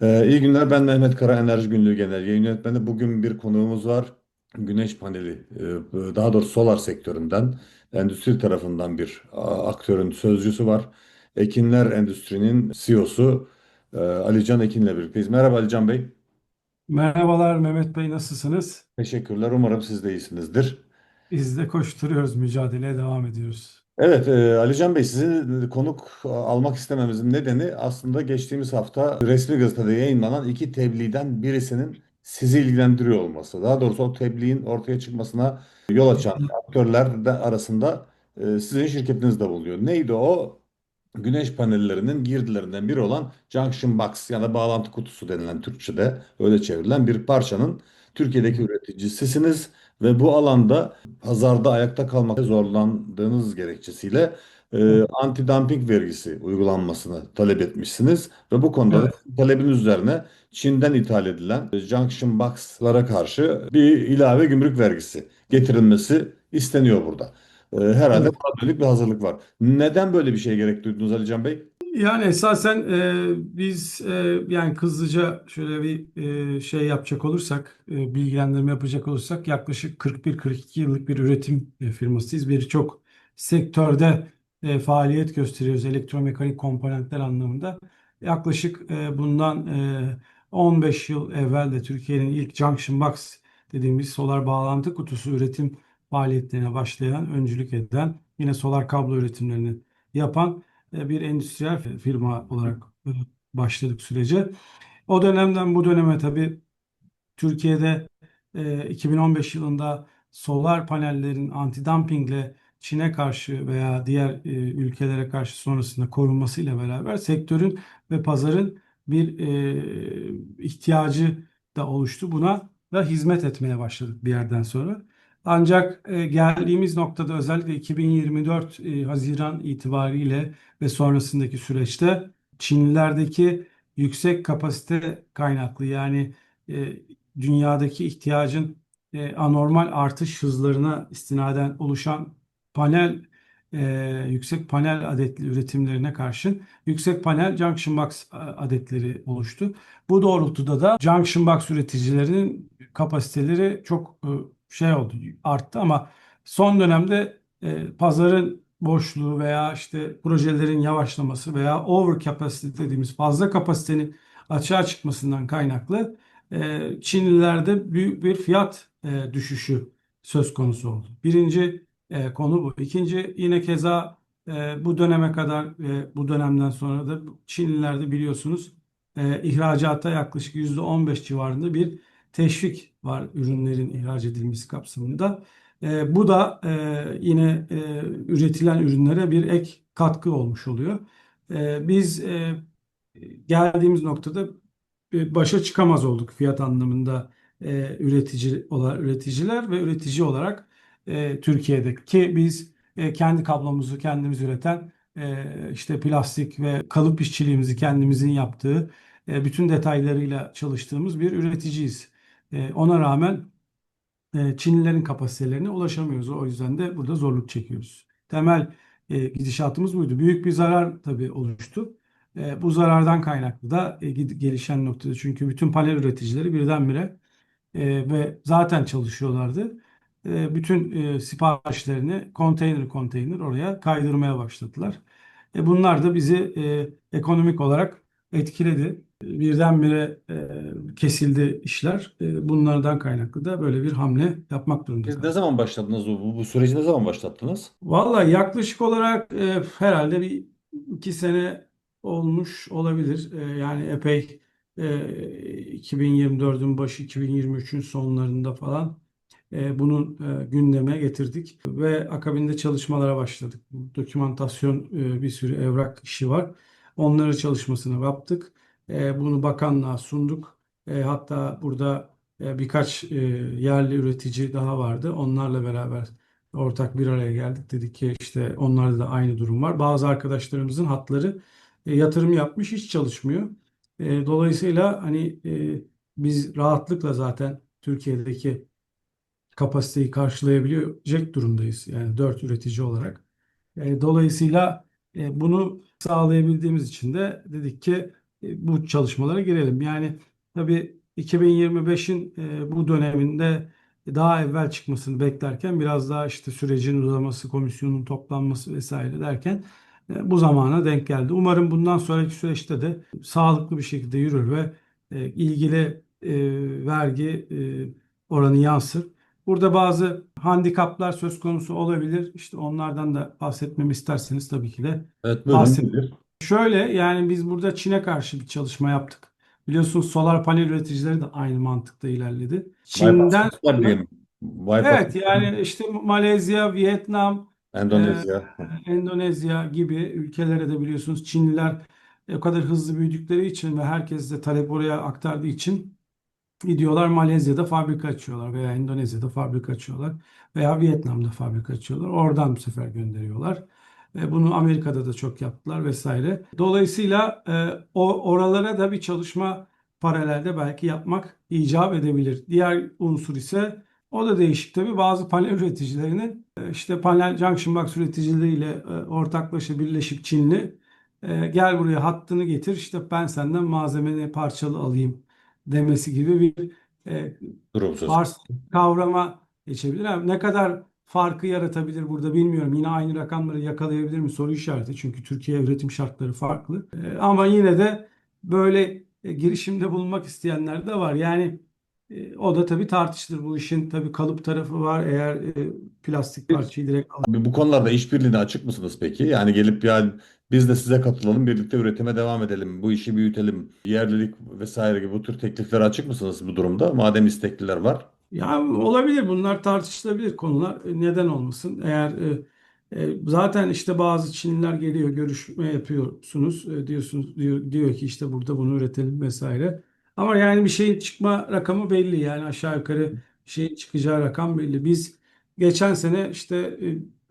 Ee, iyi günler. Ben Mehmet Kara Enerji Günlüğü Genel Yayın Yönetmeni. Bugün bir konuğumuz var. Güneş paneli, e, daha doğrusu solar sektöründen, endüstri tarafından bir a, aktörün sözcüsü var. Ekinler Endüstri'nin CEO'su e, Alican Ekin'le birlikteyiz. Merhaba Alican Bey. Merhabalar Mehmet Bey nasılsınız? Teşekkürler. Umarım siz de iyisinizdir. Biz de koşturuyoruz, mücadeleye devam ediyoruz. Evet, e, Alican Bey sizi konuk almak istememizin nedeni aslında geçtiğimiz hafta resmi gazetede yayınlanan iki tebliğden birisinin sizi ilgilendiriyor olması. Daha doğrusu o tebliğin ortaya çıkmasına yol açan aktörler de arasında e, sizin şirketiniz de bulunuyor. Neydi o? Güneş panellerinin girdilerinden biri olan junction box ya da bağlantı kutusu denilen Türkçe'de öyle çevrilen bir parçanın Türkiye'deki üreticisisiniz ve bu alanda pazarda ayakta kalmakta zorlandığınız gerekçesiyle e, anti-dumping vergisi uygulanmasını talep etmişsiniz ve bu konuda da Evet, talebin üzerine Çin'den ithal edilen junction box'lara karşı bir ilave gümrük vergisi getirilmesi isteniyor burada. E, herhalde evet. buna dönük bir hazırlık var. Neden böyle bir şeye gerek duydunuz Ali Can Bey? Yani esasen e, biz e, yani hızlıca şöyle bir e, şey yapacak olursak, e, bilgilendirme yapacak olursak yaklaşık 41-42 yıllık bir üretim e, firmasıyız. Birçok sektörde e, faaliyet gösteriyoruz elektromekanik komponentler anlamında. Yaklaşık e, bundan e, 15 yıl evvel de Türkiye'nin ilk Junction Box dediğimiz solar bağlantı kutusu üretim faaliyetlerine başlayan, öncülük eden, yine solar kablo üretimlerini yapan bir endüstriyel firma olarak e, başladık sürece. O dönemden bu döneme tabii Türkiye'de e, 2015 yılında solar panellerin anti-dumpingle Çin'e karşı veya diğer e, ülkelere karşı sonrasında korunmasıyla beraber sektörün ve pazarın bir e, ihtiyacı da oluştu. Buna da hizmet etmeye başladık bir yerden sonra. Ancak e, geldiğimiz noktada özellikle 2024 e, Haziran itibariyle ve sonrasındaki süreçte Çinlilerdeki yüksek kapasite kaynaklı yani e, dünyadaki ihtiyacın e, anormal artış hızlarına istinaden oluşan panel e, yüksek panel adetli üretimlerine karşın yüksek panel junction box adetleri oluştu. Bu doğrultuda da junction box üreticilerinin kapasiteleri çok e, şey oldu arttı ama son dönemde e, pazarın boşluğu veya işte projelerin yavaşlaması veya over capacity dediğimiz fazla kapasitenin açığa çıkmasından kaynaklı e, Çinlilerde büyük bir fiyat e, düşüşü söz konusu oldu. Birinci e, konu bu. İkinci yine keza e, bu döneme kadar ve bu dönemden sonra da Çinlilerde biliyorsunuz e, ihracata yaklaşık %15 civarında bir teşvik var ürünlerin ihraç edilmesi kapsamında. E, bu da e, yine e, üretilen ürünlere bir ek katkı olmuş oluyor. E, biz e, geldiğimiz noktada e, başa çıkamaz olduk fiyat anlamında e, üretici olarak üreticiler ve üretici olarak e, Türkiye'de ki biz e, kendi kablomuzu kendimiz üreten e, işte plastik ve kalıp işçiliğimizi kendimizin yaptığı e, bütün detaylarıyla çalıştığımız bir üreticiyiz. E, ona rağmen e, Çinlilerin kapasitelerine ulaşamıyoruz. O yüzden de burada zorluk çekiyoruz. Temel e, gidişatımız buydu. Büyük bir zarar tabii oluştu. E, bu zarardan kaynaklı da e, gelişen noktada. Çünkü bütün panel üreticileri birdenbire e, ve zaten çalışıyorlardı. E, bütün e, siparişlerini konteyner konteyner oraya kaydırmaya başladılar. E, bunlar da bizi e, ekonomik olarak etkiledi. Birdenbire e, kesildi işler. E, bunlardan kaynaklı da böyle bir hamle yapmak durumunda Siz ne zaman başladınız bu, bu, süreci ne zaman başlattınız? Vallahi yaklaşık olarak e, herhalde bir iki sene olmuş olabilir. E, yani epey e, 2024'ün başı 2023'ün sonlarında falan e, bunu e, gündeme getirdik ve akabinde çalışmalara başladık. Dokümantasyon e, bir sürü evrak işi var. Onları çalışmasını yaptık. E, bunu bakanlığa sunduk. E, hatta burada e, birkaç yerli üretici daha vardı. Onlarla beraber ortak bir araya geldik. Dedik ki işte onlarda da aynı durum var. Bazı arkadaşlarımızın hatları yatırım yapmış hiç çalışmıyor. Dolayısıyla hani biz rahatlıkla zaten Türkiye'deki kapasiteyi karşılayabilecek durumdayız. Yani dört üretici olarak. Dolayısıyla bunu sağlayabildiğimiz için de dedik ki bu çalışmalara girelim. Yani tabii 2025'in e, bu döneminde daha evvel çıkmasını beklerken biraz daha işte sürecin uzaması, komisyonun toplanması vesaire derken e, bu zamana denk geldi. Umarım bundan sonraki süreçte de sağlıklı bir şekilde yürür ve e, ilgili e, vergi e, oranı yansır. Burada bazı handikaplar söz konusu olabilir. İşte onlardan da bahsetmemi isterseniz tabii ki de Evet buyurun. Şöyle yani biz burada Çin'e karşı bir çalışma yaptık. Biliyorsunuz solar panel üreticileri de aynı mantıkta ilerledi. Çin'den. Bypass- evet yani işte Malezya, Vietnam, Endonezya. Endonezya gibi ülkelere de biliyorsunuz Çinliler o kadar hızlı büyüdükleri için ve herkes de talep oraya aktardığı için gidiyorlar Malezya'da fabrika açıyorlar veya Endonezya'da fabrika açıyorlar veya Vietnam'da fabrika açıyorlar. Oradan bu sefer gönderiyorlar. E, Bunu Amerika'da da çok yaptılar vesaire. Dolayısıyla e, o oralara da bir çalışma paralelde belki yapmak icap edebilir. Diğer unsur ise o da değişik tabii. Bazı panel üreticilerinin e, işte panel junction box üreticileriyle e, ortaklaşa birleşip Çinli e, gel buraya hattını getir işte ben senden malzemeni parçalı alayım demesi gibi bir Durum söz kavrama geçebilir. Ama ne kadar farkı yaratabilir burada bilmiyorum. Yine aynı rakamları yakalayabilir mi soru işareti. Çünkü Türkiye üretim şartları farklı. E, Ama yine de böyle e, girişimde bulunmak isteyenler de var. Yani e, o da tabii tartışılır. Bu işin tabii kalıp tarafı var. Eğer e, plastik parçayı direkt Abi Bu konularda işbirliğine açık mısınız peki? Yani gelip yani biz de size katılalım, birlikte üretime devam edelim, bu işi büyütelim, yerlilik vesaire gibi bu tür tekliflere açık mısınız bu durumda? Madem istekliler var. Ya olabilir bunlar tartışılabilir konular. E, Neden olmasın? Eğer e, e, zaten işte bazı Çinliler geliyor görüşme yapıyorsunuz e, diyorsunuz diyor, diyor ki işte burada bunu üretelim vesaire. Ama yani bir şeyin çıkma rakamı belli yani aşağı yukarı şeyin çıkacağı rakam belli. Biz geçen sene işte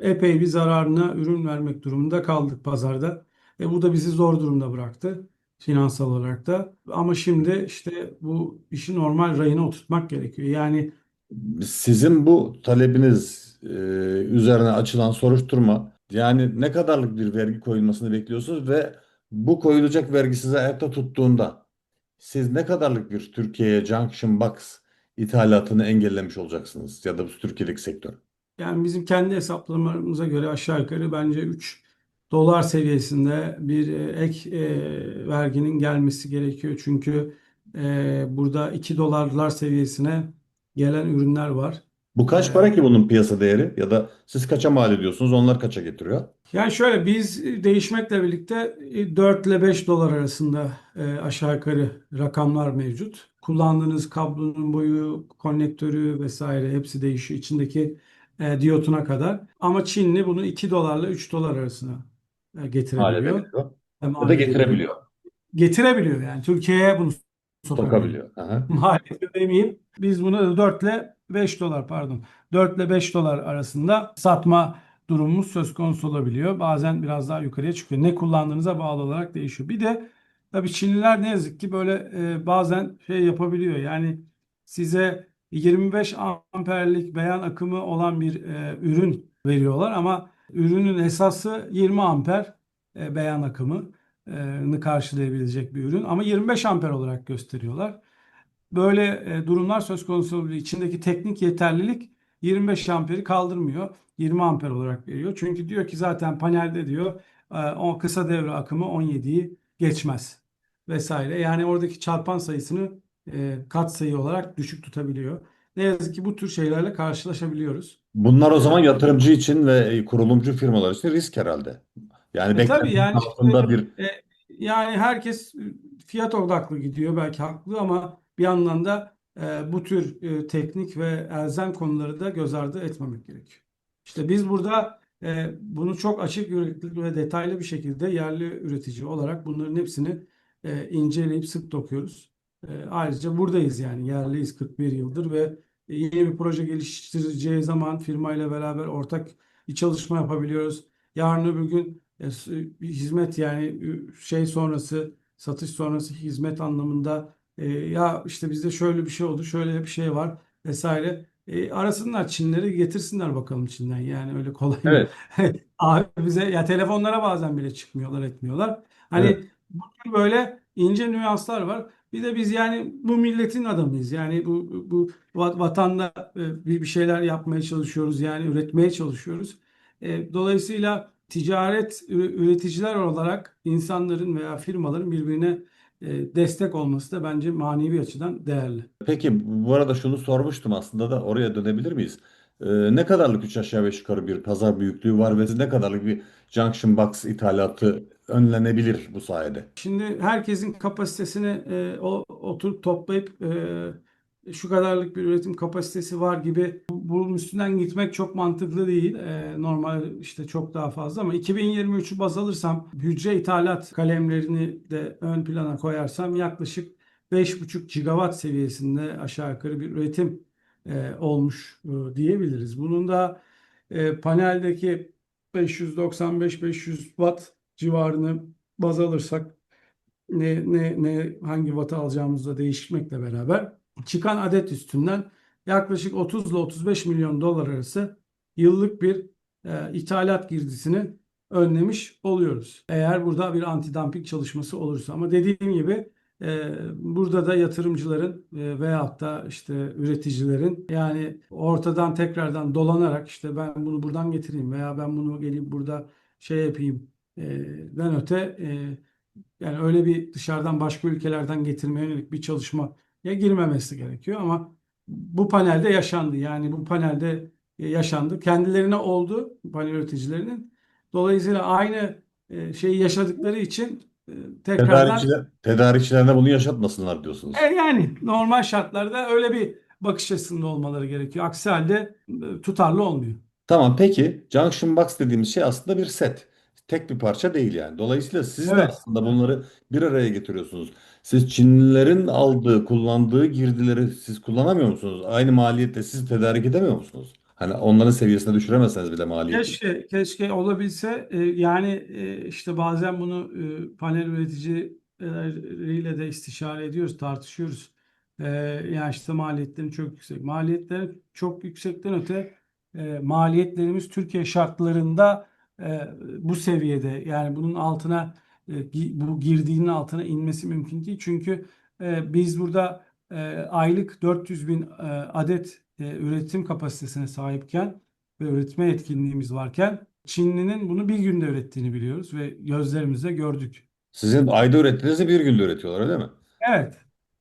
e, epey bir zararına ürün vermek durumunda kaldık pazarda. E, bu da bizi zor durumda bıraktı finansal olarak da. Ama şimdi işte bu işi normal rayına oturtmak gerekiyor. Yani Sizin bu talebiniz e, üzerine açılan soruşturma yani ne kadarlık bir vergi koyulmasını bekliyorsunuz ve bu koyulacak vergi size ayakta tuttuğunda siz ne kadarlık bir Türkiye'ye junction box ithalatını engellemiş olacaksınız ya da bu Türkiye'deki sektör? Yani bizim kendi hesaplamalarımıza göre aşağı yukarı bence 3 dolar seviyesinde bir e, ek e, verginin gelmesi gerekiyor. Çünkü e, burada 2 dolarlar seviyesine gelen ürünler var. Bu kaç E, para ki bunun piyasa değeri ya da siz kaça mal ediyorsunuz onlar kaça getiriyor? Yani şöyle biz değişmekle birlikte e, 4 ile 5 dolar arasında e, aşağı yukarı rakamlar mevcut. Kullandığınız kablonun boyu, konnektörü vesaire hepsi değişiyor. İçindeki e, diyotuna kadar. Ama Çinli bunu 2 dolarla 3 dolar arasına e, getirebiliyor. edebiliyor. E, Ya da getirebiliyor. Getirebiliyor yani. Türkiye'ye bunu sokabiliyor. Maliyeti demeyeyim. Biz bunu 4 ile 5 dolar pardon. 4 ile 5 dolar arasında satma durumumuz söz konusu olabiliyor. Bazen biraz daha yukarıya çıkıyor. Ne kullandığınıza bağlı olarak değişiyor. Bir de tabii Çinliler ne yazık ki böyle e, bazen şey yapabiliyor. Yani size 25 amperlik beyan akımı olan bir e, ürün veriyorlar ama ürünün esası 20 amper e, beyan akımını karşılayabilecek bir ürün ama 25 amper olarak gösteriyorlar. Böyle e, durumlar söz konusu oluyor. İçindeki teknik yeterlilik 25 amperi kaldırmıyor. 20 amper olarak veriyor. Çünkü diyor ki zaten panelde diyor e, o kısa devre akımı 17'yi geçmez vesaire. Yani oradaki çarpan sayısını e, katsayı olarak düşük tutabiliyor. Ne yazık ki bu tür şeylerle karşılaşabiliyoruz. Bunlar o E, zaman yatırımcı için ve kurulumcu firmalar için risk herhalde. Yani E tabii beklentinin yani işte altında bir e, yani herkes fiyat odaklı gidiyor belki haklı ama bir yandan da e, bu tür e, teknik ve elzem konuları da göz ardı etmemek gerekiyor. İşte biz burada e, bunu çok açık yürekli ve detaylı bir şekilde yerli üretici olarak bunların hepsini e, inceleyip sık dokuyoruz. E, ayrıca buradayız yani yerliyiz 41 yıldır ve yeni bir proje geliştireceği zaman firmayla beraber ortak bir çalışma yapabiliyoruz. Yarın öbür gün e, hizmet yani şey sonrası satış sonrası hizmet anlamında e, ya işte bizde şöyle bir şey oldu şöyle bir şey var vesaire E, arasınlar Çinleri getirsinler bakalım Çin'den yani öyle kolay evet Abi bize ya telefonlara bazen bile çıkmıyorlar etmiyorlar. Hani evet böyle ince nüanslar var. Bir de biz yani bu milletin adamıyız. Yani bu bu va- vatanda e, bir bir şeyler yapmaya çalışıyoruz. Yani üretmeye çalışıyoruz. E, Dolayısıyla ticaret üreticiler olarak insanların veya firmaların birbirine e, destek olması da bence manevi açıdan değerli. Peki bu arada şunu sormuştum aslında da oraya dönebilir miyiz? Ne kadarlık 3 aşağı 5 yukarı bir pazar büyüklüğü var ve ne kadarlık bir junction box ithalatı önlenebilir bu sayede? Şimdi herkesin kapasitesini e, o, oturup toplayıp e, şu kadarlık bir üretim kapasitesi var gibi bu- bunun üstünden gitmek çok mantıklı değil. E, normal işte çok daha fazla ama 2023'ü baz alırsam hücre ithalat kalemlerini de ön plana koyarsam yaklaşık 5,5 gigawatt seviyesinde aşağı yukarı bir üretim e, olmuş e, diyebiliriz. Bunun da e, paneldeki 595-500 watt civarını baz alırsak ne, ne, ne hangi wattı alacağımızda değişmekle beraber çıkan adet üstünden yaklaşık 30 ile 35 milyon dolar arası yıllık bir e, ithalat girdisini önlemiş oluyoruz. Eğer burada bir antidumping çalışması olursa ama dediğim gibi e, burada da yatırımcıların e, veyahut da işte üreticilerin yani ortadan tekrardan dolanarak işte ben bunu buradan getireyim veya ben bunu gelip burada şey yapayım den öte e, yani öyle bir dışarıdan başka ülkelerden getirmeye yönelik bir çalışmaya girmemesi gerekiyor ama bu panelde yaşandı. Yani bu panelde yaşandı. Kendilerine oldu panel üreticilerinin. Dolayısıyla aynı e, şeyi yaşadıkları için e, tekrardan Tedarikçiler, tedarikçilerine bunu yaşatmasınlar diyorsunuz. e, yani normal şartlarda öyle bir bakış açısında olmaları gerekiyor. Aksi halde e, tutarlı olmuyor. Tamam peki junction box dediğimiz şey aslında bir set. Tek bir parça değil yani. Dolayısıyla siz de Evet. aslında bunları bir araya getiriyorsunuz. Siz Çinlilerin aldığı, kullandığı girdileri siz kullanamıyor musunuz? Aynı maliyetle siz tedarik edemiyor musunuz? Hani onların seviyesine düşüremezseniz bile maliyeti. Keşke keşke olabilse E, yani e, işte bazen bunu e, panel üreticileriyle de istişare ediyoruz, tartışıyoruz. E, yani işte maliyetlerin çok yüksek. Maliyetler çok yüksekten öte e, maliyetlerimiz Türkiye şartlarında e, bu seviyede yani bunun altına e, bu girdiğinin altına inmesi mümkün değil. Çünkü e, biz burada e, aylık 400 bin e, adet e, üretim kapasitesine sahipken ve üretme etkinliğimiz varken Çinli'nin bunu bir günde ürettiğini biliyoruz ve gözlerimizle gördük. Sizin ayda ürettiğinizi bir günde üretiyorlar öyle mi? Evet.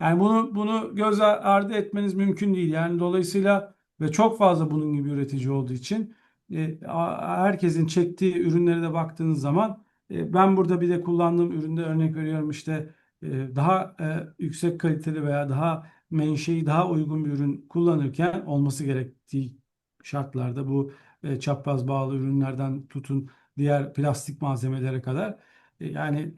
Yani bunu bunu göz ardı etmeniz mümkün değil. Yani dolayısıyla ve çok fazla bunun gibi üretici olduğu için e, herkesin çektiği ürünlere de baktığınız zaman e, ben burada bir de kullandığım üründe örnek veriyorum işte e, daha yüksek kaliteli veya daha menşei daha uygun bir ürün kullanırken olması gerektiği şartlarda bu çapraz bağlı ürünlerden tutun diğer plastik malzemelere kadar Yani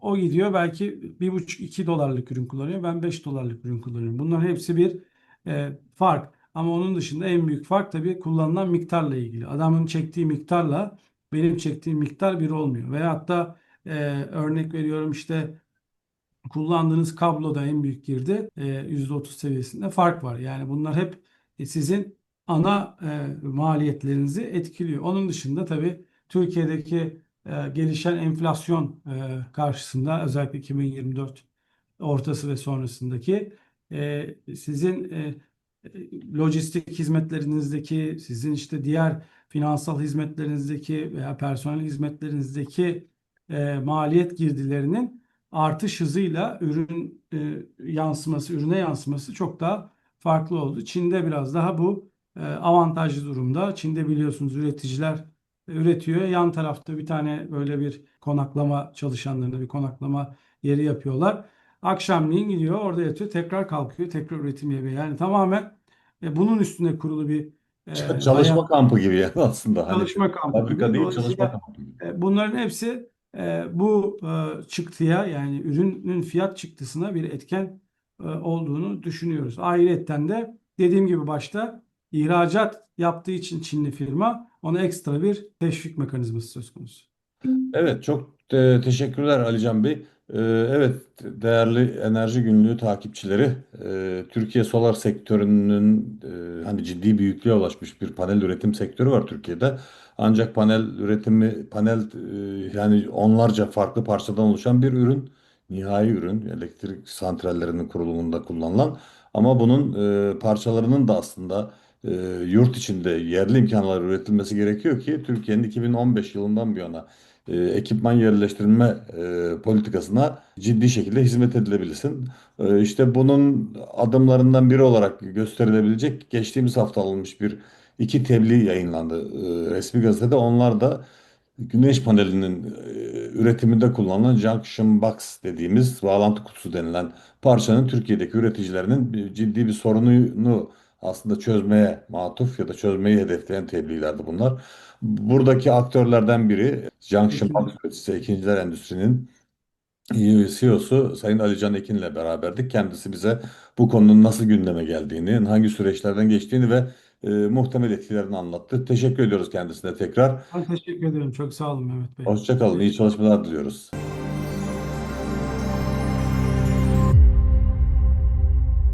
o gidiyor belki bir buçuk iki dolarlık ürün kullanıyor. Ben 5 dolarlık ürün kullanıyorum. Bunların hepsi bir fark. Ama onun dışında en büyük fark tabii kullanılan miktarla ilgili. Adamın çektiği miktarla benim çektiğim miktar bir olmuyor. Veyahut da e, örnek veriyorum işte kullandığınız kabloda en büyük girdi e, %30 seviyesinde fark var. Yani bunlar hep e, sizin ana e, maliyetlerinizi etkiliyor. Onun dışında tabii Türkiye'deki e, gelişen enflasyon e, karşısında özellikle 2024 ortası ve sonrasındaki e, sizin e, lojistik hizmetlerinizdeki, sizin işte diğer finansal hizmetlerinizdeki veya personel hizmetlerinizdeki e, maliyet girdilerinin artış hızıyla ürün e, yansıması, ürüne yansıması çok daha farklı oldu. Çin'de biraz daha bu e, avantajlı durumda. Çin'de biliyorsunuz üreticiler üretiyor. Yan tarafta bir tane böyle bir konaklama çalışanlarına bir konaklama yeri yapıyorlar. Akşamleyin gidiyor orada yatıyor tekrar kalkıyor tekrar üretim yapıyor. Yani tamamen e, bunun üstüne kurulu bir e, Çalışma hayat, kampı gibi yani aslında. Hani çalışma kampı fabrika gibi. değil çalışma kampı gibi. e, Bunların hepsi e, bu e, çıktıya yani ürünün fiyat çıktısına bir etken e, olduğunu düşünüyoruz. Ayrıyetten de dediğim gibi başta ihracat yaptığı için Çinli firma ona ekstra bir teşvik mekanizması söz konusu. Evet çok e, teşekkürler Alican Bey. E, evet değerli enerji günlüğü takipçileri e, Türkiye solar sektörünün e, hani ciddi büyüklüğe ulaşmış bir panel üretim sektörü var Türkiye'de. Ancak panel üretimi panel e, yani onlarca farklı parçadan oluşan bir ürün nihai ürün elektrik santrallerinin kurulumunda kullanılan ama bunun parçalarının da aslında yurt içinde yerli imkanlar üretilmesi gerekiyor ki Türkiye'nin 2015 yılından bu yana e, ekipman yerleştirme e, politikasına ciddi şekilde hizmet edilebilsin. E, işte bunun adımlarından biri olarak gösterilebilecek geçtiğimiz hafta alınmış bir iki tebliğ yayınlandı e, resmi gazetede. Onlar da güneş panelinin e, üretiminde kullanılan junction box dediğimiz bağlantı kutusu denilen parçanın Türkiye'deki üreticilerinin ciddi bir sorununu aslında çözmeye matuf ya da çözmeyi hedefleyen tebliğlerdi bunlar. Buradaki aktörlerden biri Junction Box üreticisi Ekinciler Endüstri'nin CEO'su Sayın Alican Ekin'le beraberdik. Kendisi bize bu konunun nasıl gündeme geldiğini, hangi süreçlerden geçtiğini ve e, muhtemel etkilerini anlattı. Teşekkür ediyoruz kendisine tekrar. Ben teşekkür ederim. Çok sağ olun Mehmet Bey. Hoşça kalın, iyi çalışmalar diliyoruz.